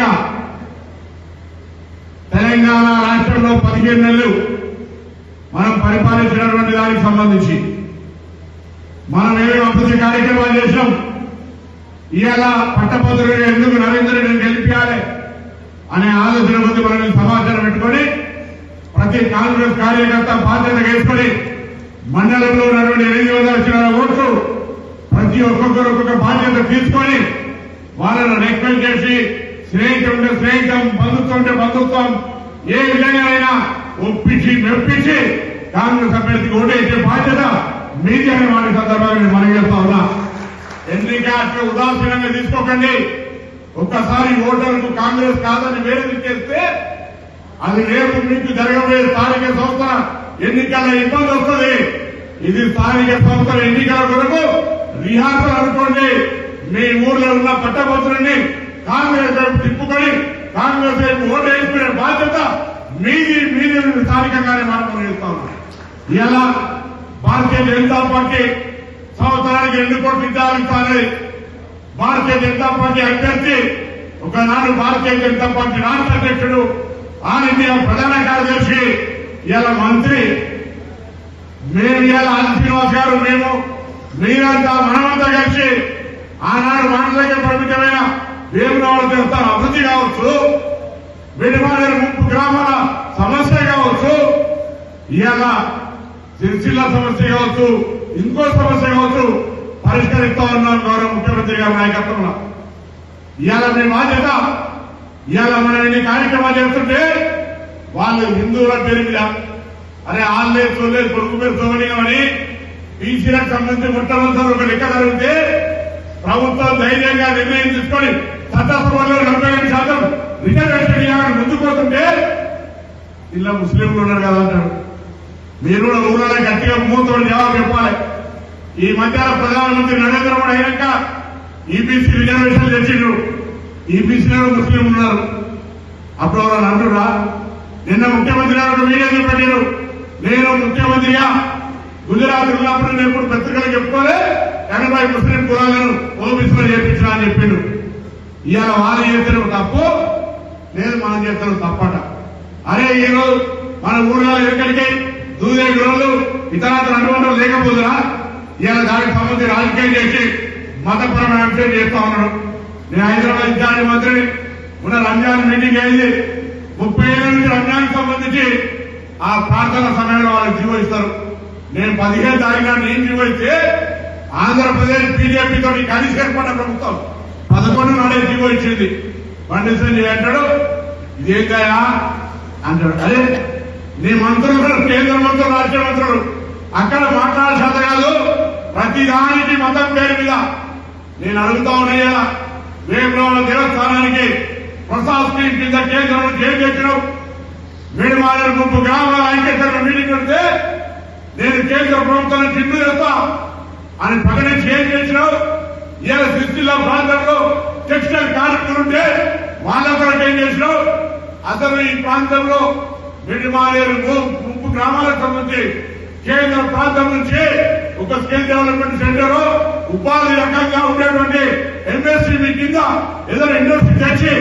ఎన్నిక తెలంగాణ రాష్ట్రంలో పదిహేను నెలలు మనం పరిపాలించినటువంటి దానికి సంబంధించి మనం ఏమేమి అభివృద్ధి కార్యక్రమాలు చేసాం ఇవాళ పట్టభద్రుడు ఎందుకు నరేంద్ర గెలిపించాలి అనే ఆలోచన ముందు మనం సమాచారం పెట్టుకొని ప్రతి కాంగ్రెస్ కార్యకర్త బాధ్యత వేసుకొని మండలంలో ఉన్నటువంటి ఎనిమిది వందల చిన్న ఓట్లు ప్రతి ఒక్కొక్కరు ఒక్కొక్క బాధ్యత తీసుకొని వాళ్ళను రిక్వెస్ట్ చేసి స్నేహితం ఉంటే స్నేహితం బంధుత్వం ఉంటే బంధుత్వం. ఏ విధంగా అయినా ఒప్పించి మెప్పించి కాంగ్రెస్ అభ్యర్థికి ఓటేసే బాధ్యత మీది అనే వాటి సందర్భంగా నేను మనవి చేస్తా ఉన్నా. ఎన్నిక అట్లా ఉదాసీనంగా తీసుకోకండి. ఒక్కసారి ఓటర్లకు కాంగ్రెస్ కాదని వేరే చేస్తే అది రేపు మీకు జరగబోయే స్థానిక సంస్థ ఎన్నికల ఇబ్బంది వస్తుంది. ఇది స్థానిక సంస్థల ఎన్నికల కొరకు రిహార్సల్ అనుకోండి. మీ ఊర్లో ఉన్న పట్టభద్రుని కాంగ్రెస్ వైపు తిప్పుకొని కాంగ్రెస్ వైపు ఓటు వేసుకునే బాధ్యత మీది మీది స్థానికంగానే మనం చేస్తాం ఇలా భారతీయ జనతా పార్టీ సంవత్సరానికి ఎన్ని కోట్లు ఇద్దాలని భారతీయ జనతా పార్టీ అభ్యర్థి ఒకనాడు భారతీయ జనతా పార్టీ రాష్ట్ర అధ్యక్షుడు ఆల్ ఇండియా ప్రధాన కార్యదర్శి ఇలా మంత్రి మేము ఇలా ఆది శ్రీనివాస్ గారు మేము మీరంతా మనమంతా కలిసి ఆనాడు మానసిక పరిమితమైన వేమునవాడ దేవస్థాన అభివృద్ధి కావచ్చు. వెడిమాడల ముప్పు గ్రామాల సమస్య కావచ్చు. ఇవాళ సిరిసిల్ల సమస్య కావచ్చు ఇంకో సమస్య కావచ్చు. పరిష్కరిస్తా ఉన్నాం గౌరవ ముఖ్యమంత్రి గారి నాయకత్వంలో. ఇవాళ మీ బాధ్యత. ఇవాళ మనం ఇన్ని కార్యక్రమాలు చేస్తుంటే వాళ్ళు హిందువుల పేరు మీద అరే ఆళ్ళే చూడలేదు కొడుకు పేరు చూడలేమని బీసీలకు సంబంధించి మొట్టమొదటి ఒక లెక్క జరిగితే ప్రభుత్వం ధైర్యంగా నిర్ణయం తీసుకొని చట్టసభలో నలభై ఐదు శాతం రిజర్వేషన్ ఇవ్వాలని ముందుకోతుంటే ఇలా ముస్లింలు ఉన్నారు కదా అంటారు మీరు కూడా ఊళ్ళో గట్టిగా మూతోడు జవాబు చెప్పాలి. ఈ మధ్యాహ్న ప్రధానమంత్రి నరేంద్ర మోడీ అయినాక ఈబీసీ రిజర్వేషన్ తెచ్చిండ్రు ఈబీసీలో ముస్లింలు ఉన్నారు. అప్పుడు వాళ్ళు అంటురా నిన్న ముఖ్యమంత్రి గారు ఒక వీడియో నేను ముఖ్యమంత్రిగా గుజరాత్ ఉన్నప్పుడు నేను ఎప్పుడు పత్రికలు చెప్పుకోలే ఎనభై ముస్లిం కులాలను ఓబీసీలో చేపించిన అని చెప్పిండు. ఇవాళ వాళ్ళు చేస్తున్న తప్పు లేదు మనం చేస్తున్న తప్పట. అరే ఈరోజు మన ఊళ్ళో ఎక్కడికి? దూరే గురువులు ఇతరాతర అనుబంధం లేకపోతున్నా ఇవాళ దానికి సంబంధించి రాజకీయం చేసి మతపరమైన అంశం చేస్తా ఉన్నాడు. నేను హైదరాబాద్ ఇన్ఛార్జి మంత్రి ఉన్న రంజాన్ మీటింగ్ అయింది. ముప్పై ఏళ్ళ నుంచి రంజాన్ సంబంధించి ఆ ప్రార్థన సమయంలో వాళ్ళకి జీవో ఇస్తారు. నేను పదిహేను తారీఖు నేను జీవో ఇస్తే ఆంధ్రప్రదేశ్ బీజేపీతో కలిసి ఏర్పడిన ప్రభుత్వం. పదకొండు నాడే జీవో ఇచ్చింది బండి అంటాడు? అంటాడు కాయా? అంటాడు. అదే నీ మంత్రులు కేంద్ర మంత్రులు రాష్ట్ర మంత్రులు. అక్కడ మాట్లాడే శాత కాదు ప్రతి దానికి మతం పేరు మీద. నేను అడుగుతా ఉన్నాయా వేమరావుల దేవస్థానానికి ప్రసాద్ స్కీమ్ కింద కేంద్రం నుంచి ఏం తెచ్చినావు? మాదిరి ముప్పు గ్రామాల ఐక్యతను మీటింగ్ పెడితే నేను కేంద్ర ప్రభుత్వం టిండు చేస్తా అని ప్రకటించి ఏం చేసినావు? ఇవాళ సిరిసిల్ల ప్రాంతంలో టెక్స్టైల్ కార్మికులు ఉంటే వాళ్ళ కొరకు ఏం చేసినావు? అతను ఈ ప్రాంతంలో మిడిమాలేరు ముంపు గ్రామాలకు సంబంధించి కేంద్ర ప్రాంతం నుంచి ఒక స్కిల్ డెవలప్మెంట్ సెంటర్ ఉపాధి రకంగా ఉండేటువంటి ఎంఎస్సీ మీ కింద ఏదైనా ఇండస్ట్రీ తెచ్చి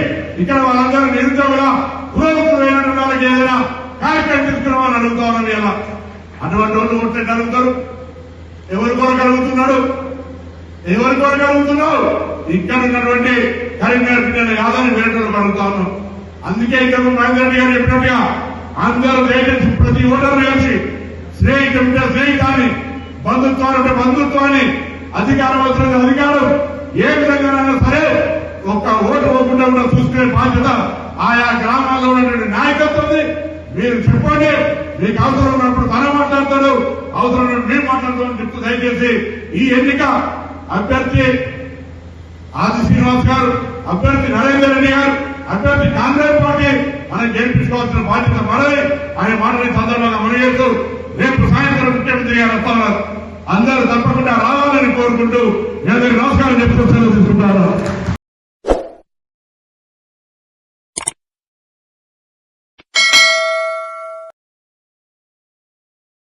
ఇక్కడ వాళ్ళందరూ నిరుద్యోగుల పురోగతులైనటువంటి వాళ్ళకి ఏదైనా కార్యక్రమం తీసుకున్నామని అడుగుతామని ఎలా అటువంటి వాళ్ళు ఉంటే అడుగుతారు ఎవరి కొరకు అడుగుతున్నాడు? ఎవరి కొరకు అడుగుతున్నావు? ఇక్కడ ఉన్నటువంటి కరీంనగర్ పిల్లలు కాదని వేటలు అడుగుతా ఉన్నాం అందుకే ఇక్కడ మహేందర్ గారు చెప్పినట్టుగా అందరూ దయచేసి ప్రతి ఓటర్ కలిసి స్నేహితు స్నేహితాన్ని బంధుత్వాలు అంటే బంధుత్వాన్ని అధికారం వచ్చిన అధికారం ఏ విధంగానైనా సరే ఒక్క ఓటు పోకుండా కూడా చూసుకునే బాధ్యత ఆయా గ్రామాల్లో ఉన్నటువంటి నాయకత్వం మీరు చెప్పండి మీకు అవసరం ఉన్నప్పుడు తన మాట్లాడతాడు అవసరం మీరు మేము చెప్తూ దయచేసి ఈ ఎన్నిక అభ్యర్థి ఆది శ్రీనివాస్ గారు అభ్యర్థి నరేందర్ రెడ్డి గారు అభ్యర్థి కాంగ్రెస్ పార్టీ మనం గెలిపించుకోవాల్సిన బాధ్యత మనది. ఆయన మాటని సందర్భంగా మనం చేస్తూ రేపు సాయంత్రం ముఖ్యమంత్రి గారు వస్తున్నారు అందరూ తప్పకుండా రావాలని కోరుకుంటూ నేను నమస్కారం చెప్తూ సెలవు తీసుకుంటాను